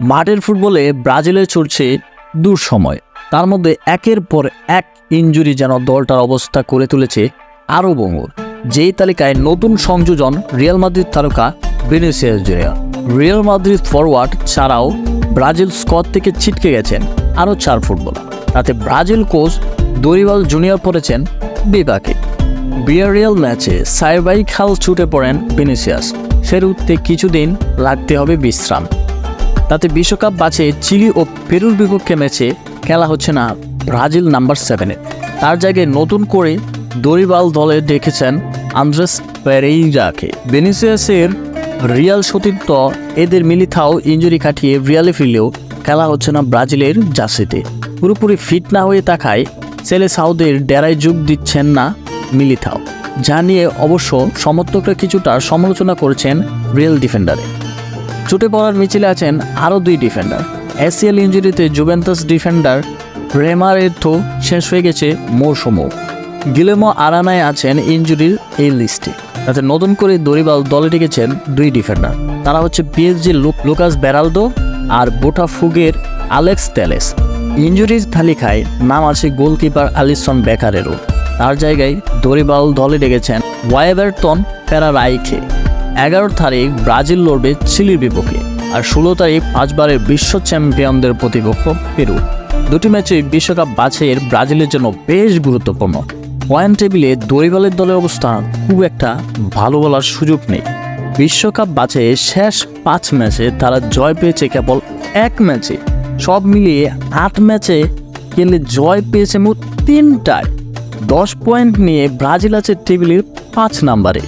মাঠের ফুটবলে ব্রাজিলে চলছে দুঃসময়। তার মধ্যে একের পর এক ইঞ্জুরি যেন দলটার অবস্থা করে তুলেছে আরও বঙ্গুর যেই তালিকায় নতুন সংযোজন রিয়াল মাদ্রিদ তারকা Vinicius Junior. Real Madrid forward ছাড়াও ব্রাজিল স্কট থেকে ছিটকে গেছেন আরও চার ফুটবলার। তাতে ব্রাজিল কোচ দরিবাল জুনিয়র পড়েছেন বিপাকে। বিয়ারিয়াল ম্যাচে সাইবাই খাল ছুটে পড়েন ভিনিসিয়াস। ফেরুতে কিছুদিন লাগতে হবে বিশ্রাম। তাতে বিশ্বকাপ বাছে চিলি ও পেরুর বিপক্ষে ম্যাচে খেলা হচ্ছে না ব্রাজিল নাম্বার সেভেনে। তার জায়গায় নতুন করে দরিবাল দলে ডেকেছেন আন্দ্রেস পেরেইরাকে। বেনিসিয়াসের রিয়াল সতীর্থ এদের মিলিথাও ইঞ্জুরি কাটিয়ে রিয়ালে ফিরলেও খেলা হচ্ছে না ব্রাজিলের জার্সিতে। পুরোপুরি ফিট না হয়ে থাকায় ছেলে সাউদের ডেরায় যোগ দিচ্ছেন না মিলিথাও। যা নিয়ে অবশ্য সমর্থকরা কিছুটা সমালোচনা করেছেন রিয়েল ডিফেন্ডারে। চুটে পড়ার মিছিলে আছেন আরও দুই ডিফেন্ডার এসিএল ইঞ্জুরিতে জুভেন্টাস ডিফেন্ডার রেমারের তো শেষ হয়ে গেছে মৌসুমও। গিলেমো আরানায় আছেন ইঞ্জুরির এই লিস্টে তাতে নতুন করে দরিবাল দলে ডেকেছেন দুই ডিফেন্ডার তারা হচ্ছে পিএসজি লুকাস বেরালদো আর বোটাফুগের আলেক্স টেলেস ইঞ্জুরির তালিকায় নাম আছে গোলকিপার আলিসন বেকারেরও তার জায়গায় দরিবাল দলে ডেকেছেন ওয়াইভারটন ফেরারাইকে এগারো তারিখ ব্রাজিল লড়বে চিলির বিপক্ষে আর ষোলো তারিখ পাঁচবারের বিশ্ব চ্যাম্পিয়নদের প্রতিপক্ষ পেরু। দুটি ম্যাচে বিশ্বকাপ বাছাইয়ের ব্রাজিলের জন্য বেশ গুরুত্বপূর্ণ। পয়েন্ট টেবিলে দরিবালের দলের অবস্থা খুব একটা ভালো বলার সুযোগ নেই। বিশ্বকাপ বাছাইয়ে শেষ পাঁচ ম্যাচে তারা জয় পেয়েছে কেবল এক ম্যাচে। সব মিলিয়ে আট ম্যাচে খেলে জয় পেয়েছে মোট তিনটায়। দশ পয়েন্ট নিয়ে ব্রাজিল আছে টেবিলের পাঁচ নাম্বারে।